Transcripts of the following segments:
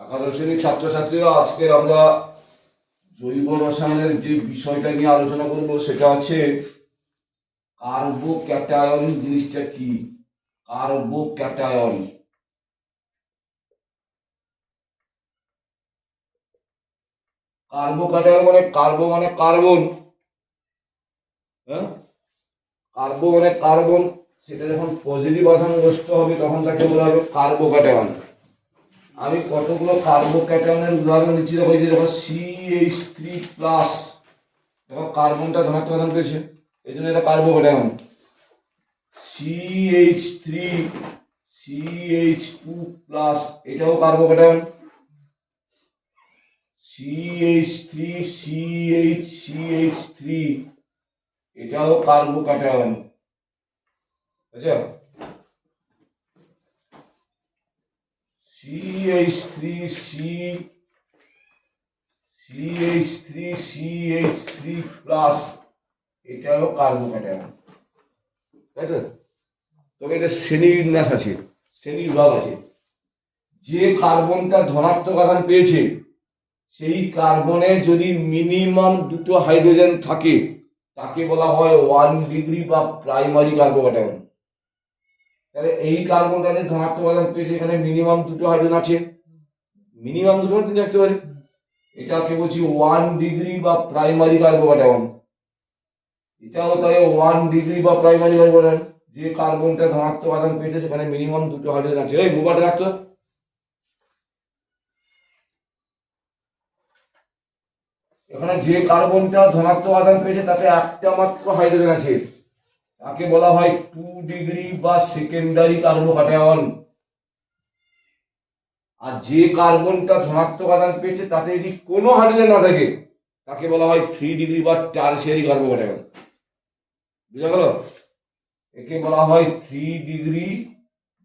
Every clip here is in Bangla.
একাদশ শ্রেণির ছাত্রছাত্রীরা আজকের আমরা জৈব রসায়নের যে বিষয়টা নিয়ে আলোচনা করব সেটা হচ্ছে কার্বো ক্যাটায়ন জিনিসটা কি? কার্বো ক্যাটায়ন কার্বো ক্যাটায়ন মানে কার্বো মানে কার্বন। হ্যাঁ? কার্বো মানে কার্বন। সেটা যখন পজিটিভ আধানগ্রস্ত হবে, তখন তাকে বলা হবে কার্বো ক্যাটায়ন আমি কতগুলো কার্বো ক্যাটায়নের উদাহরণ দিচ্ছি দেখো যে দেখো সি এইচ থ্রি প্লাস দেখো কার্বনটা ধনাত্মক আধান পেয়েছে এই জন্য এটা carbocation C H three C H two plus এটাও carbocation C H three C H C H three এটাও carbocation CH3 C CH3 CH3 plus এটা হলো তবে এটা আছে আছে। যে কার্বনটা ধনাত্মক আধান পেয়েছে, সেই কার্বনে যদি মিনিমাম দুটো হাইড্রোজেন থাকে, তাকে বলা হয় ওয়ান ডিগ্রি বা প্রাইমারি কার্বোক্যাটায়ন তাহলে এই কার্বনটা যে ধনাত্মক আধান পেয়েছে এখানে মিনিমাম দুটো হাইড্রোজেন আছে। মিনিমাম দুটো তিন থাকতে পারে। এটাকে বলছি ওয়ান ডিগ্রি বা প্রাইমারি কার্বোক্যাটায়ন এটাও তাই ওয়ান ডিগ্রি বা প্রাইমারি কার্বোক্যাটায়ন যে কার্বনটা ধনাত্মক আধান পেয়েছে, সেখানে মিনিমাম দুটো হাইড্রোজেন আছে। এই মোবাইলটা রাখতো এখানে যে কার্বনটা ধনাত্মক আধান পেয়েছে, তাতে একটা মাত্র হাইড্রোজেন আছে। তাকে বলা হয় টু ডিগ্রি বা সেকেন্ডারি কার্বোক্যাটায়ন আর যে কার্বনটা ধনাত্মক আদান পেয়েছে, তাতে যদি কোনো হাইড্রোজেন না থাকে, তাকে বলা হয় থ্রি ডিগ্রি বা টার্সিয়ারি কার্বোক্যাটায়ন বুঝা গেল? একে বলা হয় থ্রি ডিগ্রি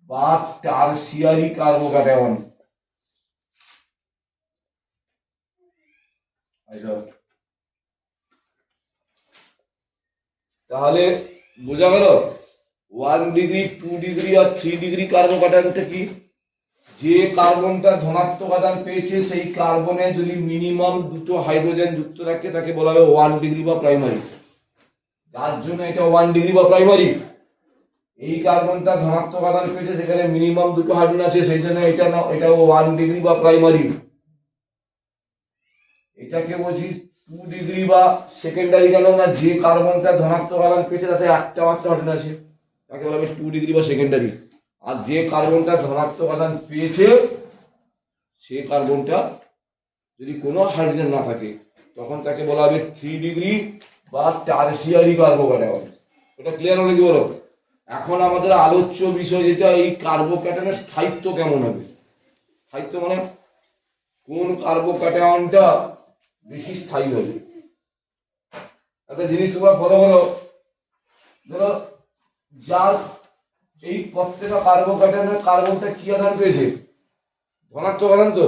বা টার্সিয়ারি কার্বোক্যাটায়ন তাহলে বোঝা গেল? ওয়ান ডিগ্রি টু ডিগ্রি আর থ্রি ডিগ্রি কার্বন কার্বোক্যাটায়নটা কি? যে কার্বনটা ধনাত্মক আধান পেয়েছে, সেই কার্বনে যদি মিনিমাম দুটো হাইড্রোজেন যুক্ত রাখে, তাকে বলা হবে ওয়ান ডিগ্রি বা প্রাইমারি যার জন্য এটা ওয়ান ডিগ্রি বা প্রাইমারি এই কার্বনটা ধনাত্মক আধান পেয়েছে, সেখানে মিনিমাম দুটো হাইড্রোজেন আছে, সেই জন্য এটা না এটা ওয়ান ডিগ্রি বা প্রাইমারি এটাকে বলছি টু ডিগ্রি বা সেকেন্ডারি কেন না যে কার্বনটা ধনাত্মক আধান পেয়েছে, তাতে একটা মাত্র হাইড্রোজেন আছে। তাকে বলা হবে টু ডিগ্রি বা সেকেন্ডারি আর যে কার্বনটা ধনাত্মক আধান পেয়েছে, সে কার্বনটা যদি কোনো হাইড্রোজেন না থাকে, তখন তাকে বলা হবে থ্রি ডিগ্রি বা টার্সিয়ারি কার্বোক্যাটায়ন এটা ক্লিয়ার হলে কি বলো? এখন আমাদের আলোচ্য বিষয় যেটা, এই কার্বোক্যাটায়নের স্থায়িত্ব কেমন হবে? স্থায়িত্ব মানে কোন কার্বোক্যাটায়নটা বেশি স্থায়ী হবে একটা জিনিস তোমরা ফলো করো। ধরো, যার এই প্রত্যেকটা কার্বোক্যাটায়নের কার্বনটা কি আধান পেয়েছে? ধনাত্মক আধান তো।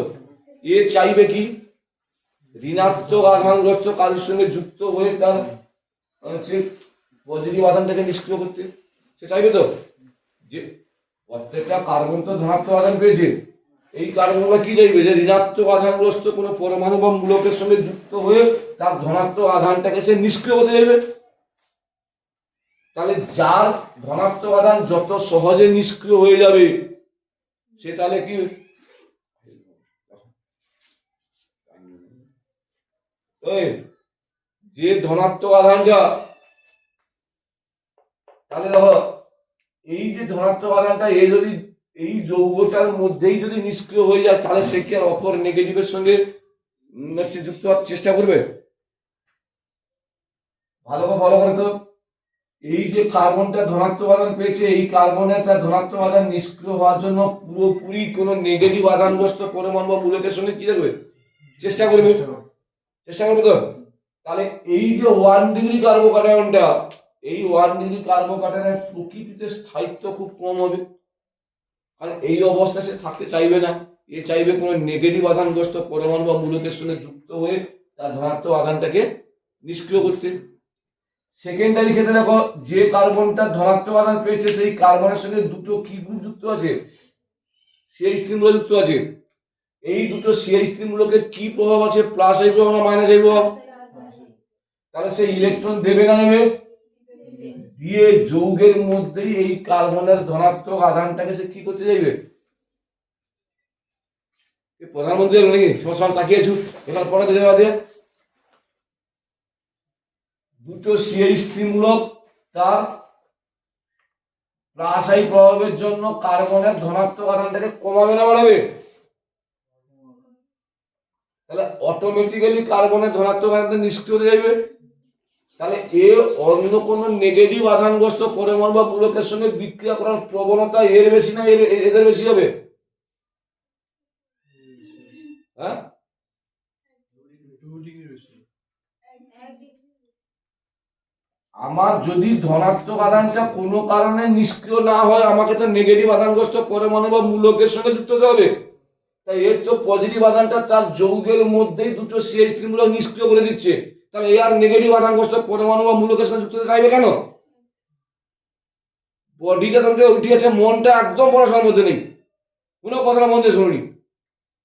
এ চাইবে কি? ঋণাত্মক আধানগ্রস্ত কারোর সঙ্গে যুক্ত হয়ে তার হচ্ছে পজিটিভ আধানটাকে নিষ্ক্রিয় করতে। সে চাইবে তো? যে প্রত্যেকটা কার্বন তো ধনাত্মক আধান পেয়েছে। এই কার্বনগুলো কি চাইবে যে ঋণাত্মক আধানগ্রস্ত কোনো পরমাণু বা মূলকের সঙ্গে যুক্ত হয়ে তার ধনাত্মক আধানটাকে সে নিষ্ক্রিয় করতে চাইবে তাহলে যার ধনাত্মক আধান যত সহজে নিষ্ক্রিয় হয়ে যাবে, সে তাহলে কি? যে ধনাত্মক আধানটা তাহলে দেখো, এই যে ধনাত্মক আধানটা, এ যদি এই যৌগটার মধ্যেই যদি নিষ্ক্রিয় হয়ে যায় তাহলে সে কি আর অপর নেগেটিভের সঙ্গে যুক্ত হওয়ার চেষ্টা করবে? ভালো করে ভালো করে তো। এই যে কার্বনটা ধনাত্মক আধান পেয়েছে এই কার্বনের তার ধনাত্মক আধান নিষ্ক্রিয় হওয়ার জন্য পুরোপুরি কোনো নেগেটিভ আধানগ্রস্ত পরমাণু বা মূলকের সঙ্গে কি করবে। চেষ্টা করবে। চেষ্টা করবে তো? তাহলে এই যে ওয়ান ডিগ্রি কার্বোক্যাটায়নটা এই ওয়ান ডিগ্রি কার্বোক্যাটায়নের প্রকৃতিতে স্থায়িত্ব খুব কম হবে। কারণ এই অবস্থায় সে থাকতে চাইবে না। এ চাইবে কোনো নেগেটিভ আধানগ্রস্ত পরমাণু বা মূলকের সঙ্গে যুক্ত হয়ে তার ধনাত্মক আধানটাকে নিষ্ক্রিয় করতে। সেকেন্ডারি ক্ষেত্রে দেখো যে কার্বনটা ধনাত্মক আধান পেয়েছে সেই কার্বনের সঙ্গে দুটো কি গ্রুপ যুক্ত আছে? সেই স্ট্রিমগুলো যুক্ত আছে। এই দুটো সিএইচ থ্রি কি প্রভাব আছে? প্লাস এই প্রভাব না মাইনাস এই প্রভাব তাহলে সে ইলেকট্রন দেবে না নেবে। দিয়ে যৌগের মধ্যেই এই কার্বনের ধনাত্মক আধানটাকে সে কি করতে চাইবে? এ প্রধানমন্ত্রী নাকি? সব সব তাকিয়েছু? এবার পরে দিতে পারবে দুটো সিএইচ মূলক তার রাসায়নিক প্রভাবের জন্য কার্বনের ধনাত্মক আধানটাকে কমাবে না বাড়াবে? তাহলে অটোমেটিক্যালি কার্বনের ধনাত্মক আধানটা নিষ্ক্রিয় হতে যাবে তাহলে এ অন্য কোনো নেগেটিভ আধানগ্রস্ত পরমাণু বা মূলকের সঙ্গে বিক্রিয়া করার প্রবণতা এর বেশি না এর এদের বেশি হবে? হ্যাঁ? আমার যদি ধনাত্মক আধানটা কোনো কারণে নিষ্ক্রিয় না হয়, আমাকে তো নেগেটিভ আধানগ্রস্ত পরমাণু বা মূলকের সঙ্গে যুক্ত হতে হবে। তাই এর তো পজিটিভ আধানটা তার যৌগের মধ্যেই দুটো সিএইচ মূলক নিষ্ক্রিয় করে দিচ্ছে। তাহলে এ আর নেগেটিভ আধানগ্রস্ত পরমাণু বা মূলকের সঙ্গে যুক্ত চাইবে কেন? বডিটা তোমাকে উঠে আছে মনটা একদম পড়াশোনার মধ্যে নেই। কোনো কথাটা মন দিয়ে শুনুনি।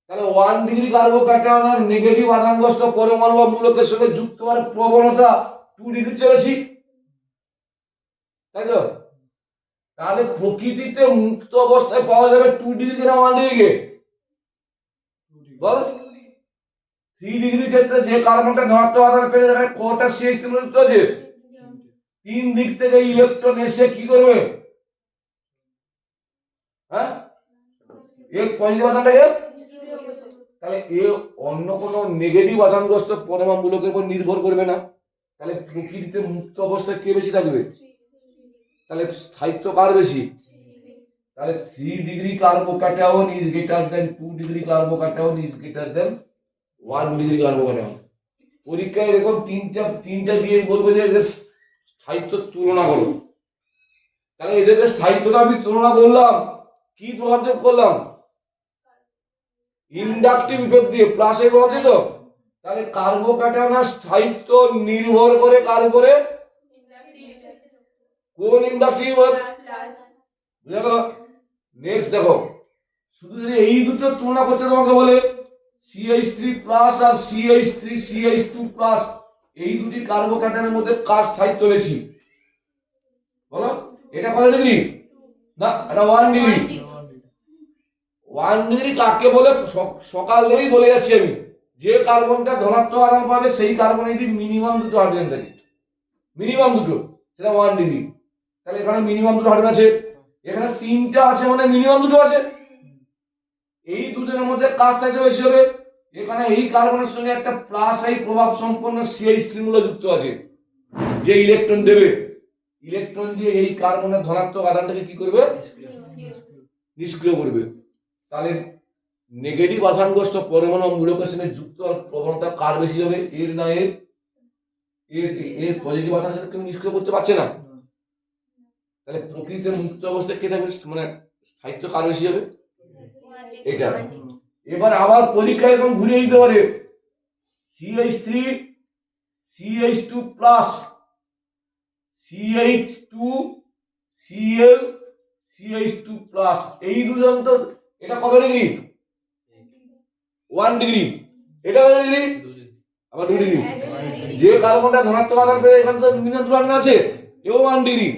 তাহলে ওয়ান ডিগ্রি কার্বোক্যাটায়ন আর নেগেটিভ আধানগ্রস্ত পরমাণু বা মূলকের সঙ্গে যুক্ত হওয়ার প্রবণতা টু ডিগ্রির চেয়ে বেশি। তাই তো? তাহলে প্রকৃতিতে মুক্ত অবস্থায় পাওয়া যাবে টু ডিগ্রি না ওয়ান ডিগ্রি বল। থ্রি ডিগ্রির ক্ষেত্রে যে কার্বনটা ধনাত্মক আধার পেয়ে যাবে, কটা সিএইচ যুক্ত আছে তিন দিক থেকে ইলেকট্রন এসে কি করবে? হ্যাঁ? এর পজিটিভ আধানটাকে তাহলে এ অন্য কোনো নেগেটিভ আধানগ্রস্ত পরমাণুগুলোকে উপর নির্ভর করবে না। তাহলে প্রকৃতিতে মুক্ত অবস্থায় কে বেশি থাকবে? তাহলে স্থায়িত্ব কার বেশি? তাহলে three degree carbocation is greater than two degree carbocation is greater than one degree carbocation পরীক্ষায় এরকম তিনটা তিনটা দিয়ে বলব যে এদের স্থায়িত্ব তুলনা করো। তাহলে এদের স্থায়িত্বটা আমি তুলনা করলাম, কি প্রভাব করলাম? ইন্ডাকটিভ ইফেক্ট দিয়ে প্লাস দিয়ে তো? তাহলে কার্বোক্যাটায়নের স্থায়িত্ব নির্ভর করে কার উপরে? কোন ইন্ডাকটিভ বুঝা গেল নেক্সট দেখো, শুধু যদি এই দুটো তুলনা করতে তোমাকে বলে সিএইচ থ্রি প্লাস আর CH three CH two plus এই দুটি কার্বোক্যাটায়নের মধ্যে কার স্থায়িত্ব বেশি। বলো? এটা কত ডিগ্রি? না এটা ওয়ান ডিগ্রি। One degree. কাকে বলে? সকাল থেকেই বলে যাচ্ছি আমি। যে কার্বনটা ধনাত্মক আধান পাবে সেই কার্বনে যদি মিনিমাম দুটো হাইড্রোজেন থাকে। মিনিমাম দুটো সেটা ওয়ান ডিগ্রি। তাহলে এখানে মিনিমাম দুটো হাইড্রোজেন আছে। এখানে তিনটা আছে মানে মিনিমাম দুটো আছে। দুজনের মধ্যে কাজ থাকতে বেশি হবে? এখানে এই কার্বনের সঙ্গে একটা প্লাস এই প্রভাব সম্পন্ন সিএইচ ত্রিমূল যুক্ত আছে। যে ইলেকট্রন দেবে। ইলেকট্রন দিয়ে এই কার্বনের ধনাত্মক আধানটাকে কি করবে? নিষ্ক্রিয় করবে। তাহলে নেগেটিভ আধানগ্রস্ত পরমাণু মূলকের সঙ্গে যুক্ত হওয়ার প্রবণতা কার বেশি হবে? এর না এর? এর এর পজিটিভ আধানকে কেউ নিষ্ক্রিয় করতে পারছে না। তাহলে প্রকৃতির মুক্ত অবস্থায় কে থাকবে? মানে সাহিত্য কার বেশি হবে? এটা। এবার আবার পরীক্ষায় এরকম ঘুরিয়ে দিতে পারে। CH three CH two plus CH two CL CH two plus এই দুজন তো এটা কত ডিগ্রি ওয়ান ডিগ্রি এটা কত ডিগ্রি আবার টু ডিগ্রি যে কার্বনটা ধনাত্মক আধান পেয়ে এখানে তো দুটো আধান আছে। এও ওয়ান ডিগ্রি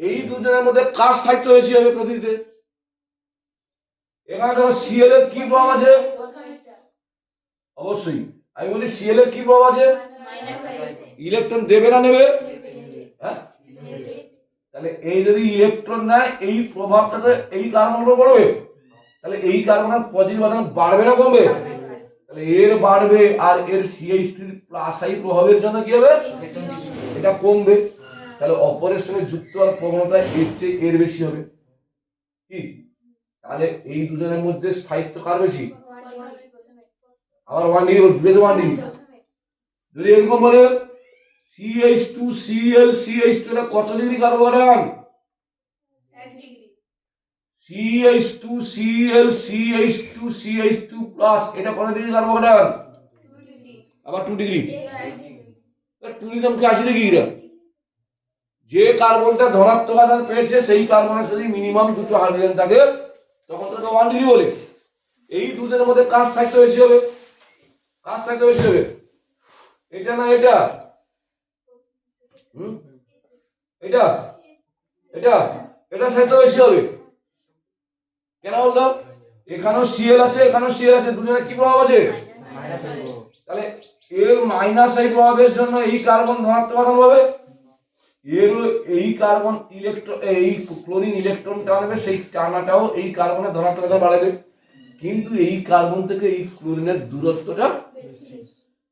এই দুজনের মধ্যে কার স্থায়িত্ব বেশি হবে প্রকৃতিতে এখানে দেখো সিএল এর কি প্রভাব আছে অবশ্যই। আমি বলি সিএল এর কি প্রভাব আছে ইলেকট্রন দেবে না নেবে? হ্যাঁ? তাহলে এই যদি ইলেকট্রন নেয় এই প্রভাবটা তো এই কার্বন উপর পড়বে? তাহলে এই কার্বনের পজিটিভ আধান বাড়বে না কমবে? তাহলে এর বাড়বে আর এর সিএইচ থ্রি প্লাস আই প্রভাবের জন্য কি হবে? এটা কমবে। তাহলে অপরের সঙ্গে যুক্ত হওয়ার প্রবণতা এর চেয়ে এর বেশি হবে। কি? তাহলে এই দুজনের মধ্যে স্থায়িত্ব কার বেশি? আবার ওয়ান ডিগ্রি বুঝেছ ওয়ান ডিগ্রি যদি এরকম বলে CH two CL CH two এটা কত degree কার্বোকার্বন CH two CL CH two CH two plus এটা কত ডিগ্রি কার্বোকার্বন আবার টু ডিগ্রি টু ডিগ্রি মুখে আসি নাকি এরা যে কার্বনটা ধনাত্মক আধান পেয়েছে সেই কার্বনের যদি মিনিমাম দুটো হাইড্রোজেন থাকে তখন তাকে ওয়ান ডিগ্রি বলে এই দুধের মধ্যে কাজ থাকতে বেশি হবে। কাজ থাকতে বেশি হবে। এটা না এটা? হুম? এটা? এটা? এটা থাকতে বেশি হবে। কেন বলতো? এখানেও সিএল আছে এখানেও সিএল আছে। দুজনে কি প্রভাব আছে? তাহলে এর মাইনাস এই প্রভাবের জন্য এই কার্বন ধনাত্মক আধান এর এই কার্বন ইলেকট্রন এই ক্লোরিন ইলেকট্রন টানবে সেই টানাটাও এই কার্বনের ধনাত্মক আধান বাড়াবে। কিন্তু এই কার্বন থেকে এই ক্লোরিনের দূরত্বটা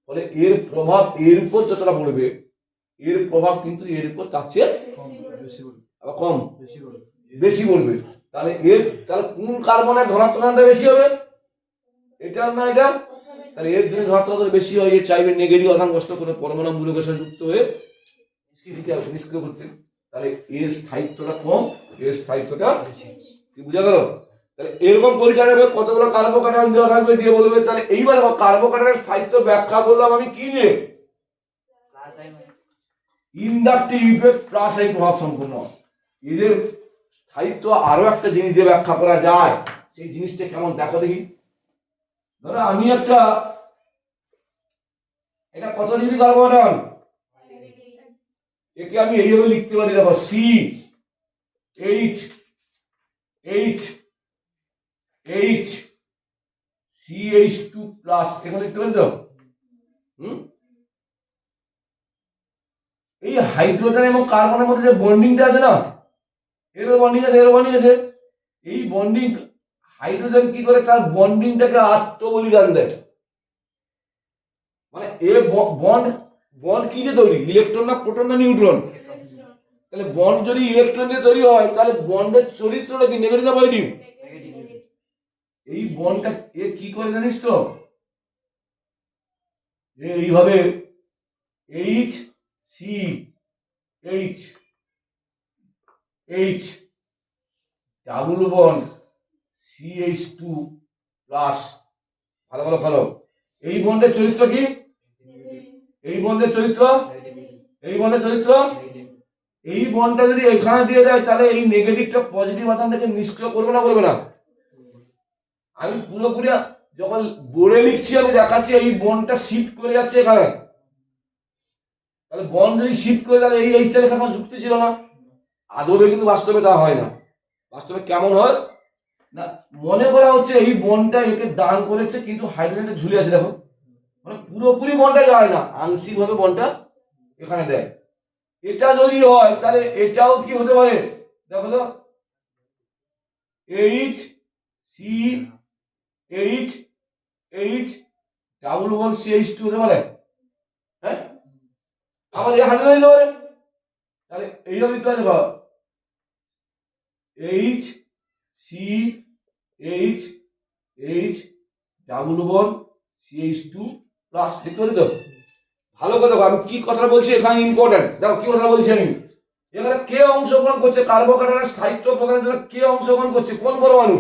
ফলে এর প্রভাব এর উপর যতটা পড়বে এর প্রভাব কিন্তু এর উপর তার চেয়ে আবার কম। বেশি পড়বে তাহলে এর তাহলে কোন কার্বনের ধনাত্মক আধানটা বেশি হবে? এটা না এটা? তাহলে এর যদি ধনাত্মক আধান বেশি হয় এ চাইবে নেগেটিভ আধান কষ্ট করে পরমাণু মূলকের সাথে যুক্ত হয়ে নিষ্ক্রিয়- নিষ্ক্রিয় করতে তাহলে এর স্থায়িত্বটা কম, এর স্থায়িত্বটা কি বুঝা গেল? তাহলে এরকম পরীক্ষা নেবে কতগুলো কার্বোকাটায়ন দেওয়া থাকবে দিয়ে বলবে, তাহলে এইবার কার্বোকাটায়নের স্থায়িত্ব ব্যাখ্যা করলাম আমি কি নিয়ে? ইন্ডাকটিভ ইফেক্ট প্লাস এই প্রভাব সম্পূর্ণ। এদের স্থায়িত্ব আরও একটা জিনিস দিয়ে ব্যাখ্যা করা যায়। সেই জিনিসটা কেমন? দেখো দেখি। ধরো আমি একটা, এটা কত ডিগ্রি কার্বোকাটায়ন একে আমি এইভাবে লিখতে পারি, দেখো C H H H C H two plus এখানে লিখতে পারি তো হুম? এই হাইড্রোজেন এবং কার্বনের মধ্যে যে বন্ডিংটা আছে না, এর বন্ডিং আছে, এর বন্ডিং আছে। এই বন্ডিং হাইড্রোজেন কি করে? তার বন্ডিংটাকে আত্মবলিদান দেয়। মানে এ বন্ড বন্ড কি দিয়ে তৈরি? ইলেকট্রন না প্রোটন না নিউট্রন? তাহলে বন্ড যদি ইলেকট্রন দিয়ে তৈরি হয়, তাহলে বন্ডের চরিত্রটা কি নেগেটিভ না পজিটিভ এই বন্ডটা এ কি করে জানিস তো? এইভাবে H C H H double bond C H two plus ভালো ভালো ভালো। এই বন্ডের চরিত্র কি? এই বন্ডের চরিত্র? এই বন্ডের চরিত্র? এই বন্ডটা যদি এখানে দিয়ে দেয়, তাহলে এই নেগেটিভটা পজিটিভ আসান থেকে নিষ্ক্রিয় করবে না করবে না? আমি পুরোপুরি যখন বোর্ডে লিখছি, আমি দেখাচ্ছি, এই বন্ডটা শিফট করে যাচ্ছে এখানে। তাহলে বন্ড যদি শিফট করে, তাহলে এই এইচটা লেখা কোনো যুক্তি ছিল না। আদবে কিন্তু বাস্তবে তা হয় না। বাস্তবে কেমন হয়? না, মনে করা হচ্ছে এই বনটা একে দান করেছে, কিন্তু হাইড্রোজেনটা ঝুলে আছে, দেখো। মানে পুরোপুরি বনটা যায় না আংশিক ভাবে বনটা এখানে দেয়। এটা যদি হয়, তাহলে এটাও কি হতে পারে? দেখো তো H C H H double one C H two হতে পারে। হ্যাঁ? আবার হাইড্রোজেন দিতে পারে। তাহলে এইভাবে দিতে পারে দেখো H C H H double one C H two plus দেখতে তো? ভালো কথা আমি কি কথা বলছি এখানে ইম্পর্টেন্ট দেখো কি কথা বলছি আমি। এখানে কে অংশগ্রহণ করছে? কার্বোকাটানের স্থায়িত্ব প্রদানের জন্য কে অংশগ্রহণ করছে? কোন পরমাণু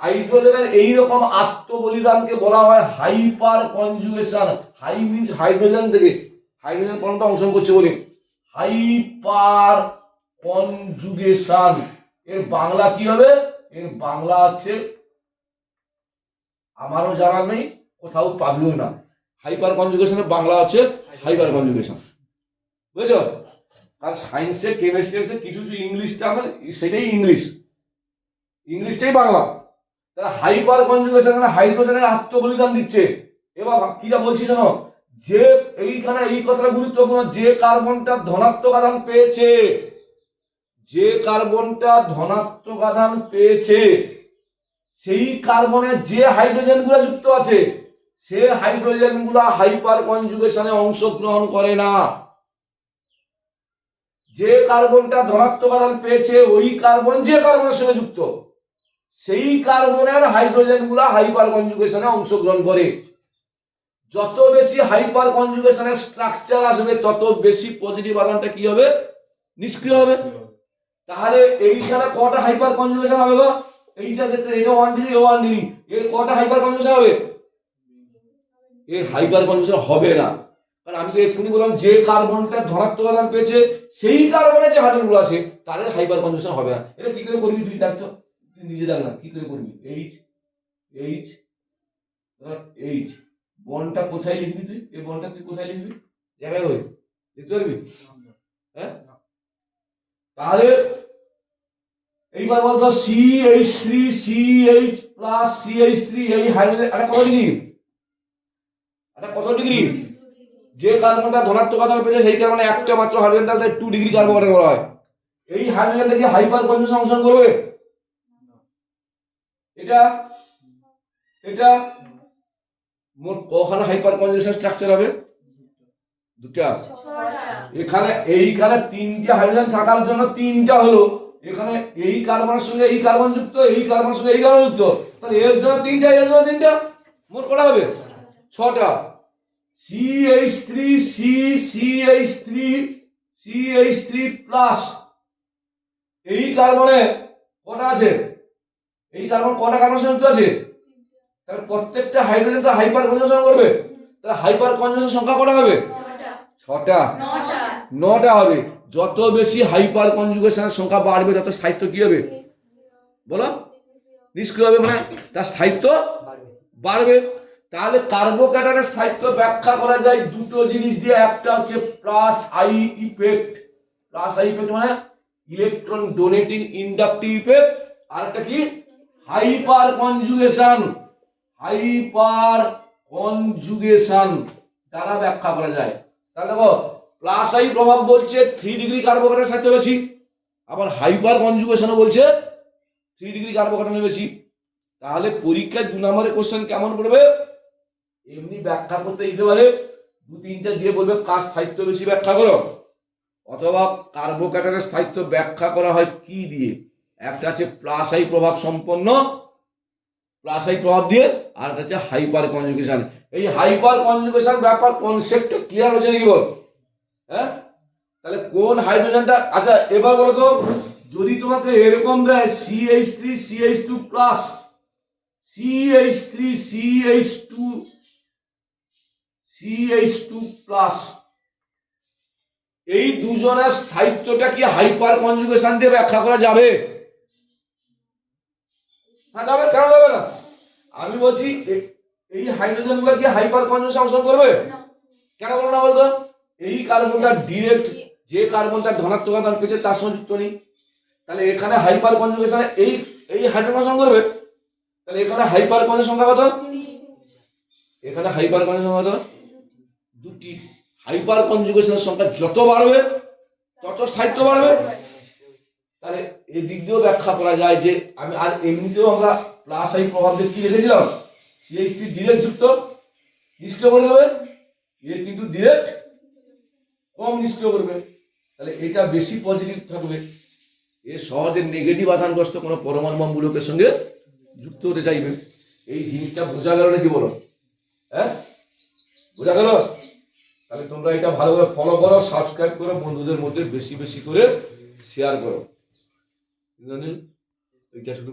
হাইড্রোজেনের এইরকম আত্মবলিদানকে বলা হয় hyper conjugation hy means hydrogen থেকে। হাইড্রোজেন পরমাণুটা অংশগ্রহণ করছে বলি? হাইপার কনজুগেশন এর বাংলা কি হবে? এর বাংলা হচ্ছে আমারও জানা নেই। কোথাও পাবিও না। হাইপার কনজুগেশনের বাংলা হচ্ছে হাইপার কনজুগেশন বুঝেছ? আর সায়েন্সে কেমিস্ট্রিতে কিছু কিছু ইংলিশটা আমার, সেটাই ইংলিশ ইংলিশটাই বাংলা। তাহলে হাইপার কনজুগেশন হাইড্রোজেনের আত্মবলিদান দিচ্ছে। এবার কিটা বলছি শোনো? যে এইখানে এই কথাটা গুরুত্বপূর্ণ, যে কার্বনটা ধনাত্মক আধান পেয়েছে, যে কার্বনটা ধনাত্মক আধান পেয়েছে, সেই কার্বনে যে হাইড্রোজেনগুলো যুক্ত আছে সে হাইড্রোজেনগুলা হাইপার কনজুগেশনে অংশগ্রহণ করে না। যে কার্বনটা ধনাত্মক পেয়েছে, ওই কার্বন যে কার্বনের সঙ্গে যুক্ত, সেই কার্বনের হাইড্রোজেনগুলা হাইপার কনজুগেশনে অংশগ্রহণ করে। যত বেশি হাইপার কনজুগেশনের স্ট্রাকচার আসবে, তত বেশি পজিটিভ আধানটা কি হবে? নিষ্ক্রিয় হবে। তাহলে এইখানে কটা হাইপার কনজুগেশন হবে গো? এইটার ক্ষেত্রে এটা ওয়ান ডিগ্রি ওয়ান ডিগ্রি এর কটা হাইপার কনজুগেশন হবে? এর হাইপার কনজুগেশন হবে না। কারণ আমি তো এক্ষুনি বললাম, যে কার্বনটা ধনাত্মক আধান পেয়েছে, সেই কার্বনে যে হাইড্রোজেনগুলো আছে, তাদের হাইপার কনজুগেশন হবে না। এটা কি করে করবি তুই দেখ তো। তুই নিজে দেখ না, কি করে করবি? এইচ এইচ এইচ বনটা কোথায় লিখবি তুই? এই বনটা তুই কোথায় লিখবি? জায়গায় হয়ে লিখতে পারবি? হ্যাঁ? তাহলে এইবার বলতো C H three C H plus C H three এই হাইড্রোজেন এটা কত ডিগ্রি এটা কত ডিগ্রি? যে কার্বনটা ধনাত্মক আধার পেয়েছে, সেই কারণে একটা মাত্র হাইড্রোজেন তাহলে টু ডিগ্রি কার্বন বলা হয়। এই হাইড্রোজেনটা কি হাইপার কনজেশন করবে? এটা এটা মোট কখানা হাইপার কনজেশন স্ট্রাকচার হবে? দুটা। এখানে, এইখানে তিনটা হাইড্রোজেন থাকার জন্য তিনটা হলো। এখানে এই কার্বনের সঙ্গে এই কার্বন যুক্ত, এই কার্বনের সঙ্গে এই কার্বন যুক্ত। তাহলে এর জন্য তিনটা, এর জন্য তিনটা। মোট কটা হবে? ছটা। C H three C C H three C H three plus এই কার্বনে কটা আছে? এই কার্বন কটা কার্বন সংযুক্ত আছে? তাহলে প্রত্যেকটা হাইড্রোজেন তো হাইপার কনজেশন করবে। তাহলে হাইপার কনজেশন সংখ্যা কটা হবে? ছটা। নটা হবে। যত বেশি হাইপার কনজুগেশনের সংখ্যা বাড়বে তত স্থায়িত্ব কি হবে? বলো? নিষ্ক্রিয় হবে মানে তার স্থায়িত্ব বাড়বে। তাহলে কার্বোক্যাটানের স্থায়িত্ব ব্যাখ্যা করা যায় দুটো জিনিস দিয়ে, একটা হচ্ছে plus I effect plus I effect মানে ইলেকট্রন ডোনেটিং ইন্ডাকটিভ ইফেক্ট আর একটা কি? হাইপার কনজুগেশন হাইপার কনজুগেশন দ্বারা ব্যাখ্যা করা যায়। তাহলে দেখো প্লাস আই প্রভাব বলছে থ্রি ডিগ্রি কার্বোক্যাটানের স্থায়িত্ব বেশি, আবার হাইপার কনজুগেশনও বলছে থ্রি ডিগ্রি কার্বোক্যাটানের বেশি। তাহলে পরীক্ষায় দু নম্বরের কোশ্চেন কেমন পড়বে? এমনি ব্যাখ্যা করতে দিতে পারে, দু তিনটা দিয়ে বলবে কার স্থায়িত্ব বেশি ব্যাখ্যা করো, অথবা কার্বোক্যাটানের স্থায়িত্ব ব্যাখ্যা করা হয় কি দিয়ে? একটা আছে প্লাস আই প্রভাব সম্পন্ন প্লাস আই প্রভাব দিয়ে, আর একটা হচ্ছে হাইপার কনজুগেশন এই হাইপার কনজুগেশন ব্যাপার কনসেপ্ট ক্লিয়ার হচ্ছে নাকি বল? হ্যাঁ? তাহলে কোন হাইড্রোজেনটা আচ্ছা এবার বলো তো, যদি তোমাকে এরকম দেয় C H three C H two plus CH three CH two CH two plus এই দুজনের স্থায়িত্বটা কি হাইপার কনজুগেশন দিয়ে ব্যাখ্যা করা যাবে? হ্যাঁ যাবে কেন যাবে না? আমি বলছি এই হাইড্রোজেনগুলো কি হাইপার কনজুগেশন করবে? কেন করবে না বলতো? এই কার্বনটা ডিরেক্ট যে কার্বনটা ধনাত্মক আধান পেয়েছে তার সঙ্গে যুক্ত নেই। তাহলে এখানে হাইপার কনজুগেশন এই এই হাইড্রোজেন করবে? তাহলে এখানে হাইপার কনের সংখ্যা কত? এখানে হাইপার সংখ্যা কত? দুটি হাইপার কনজুগেশনের সংখ্যা যত বাড়বে, তত স্থায়িত্ব বাড়বে। তাহলে এই দিক দিয়েও ব্যাখ্যা করা যায় যে আমি আর এমনিতেও আমরা প্লাস আই প্রভাব দিয়ে কি লিখেছিলাম সিএইচটি ডিরেক্ট যুক্ত, নিষ্ক্রিয় করে দেবে। এ কিন্তু ডিরেক্ট কম নিষ্ক্রিয় করবে তাহলে এটা বেশি পজিটিভ থাকবে। এ সহজে নেগেটিভ আধানগ্রস্ত কোনো পরমাণু মূলকের সঙ্গে যুক্ত হতে চাইবে। এই জিনিসটা বোঝা গেল নাকি বলো? হ্যাঁ? বোঝা গেল? তাহলে তোমরা এটা ভালোভাবে ফলো করো সাবস্ক্রাইব করো, বন্ধুদের মধ্যে বেশি বেশি করে শেয়ার করো। এটা শুধু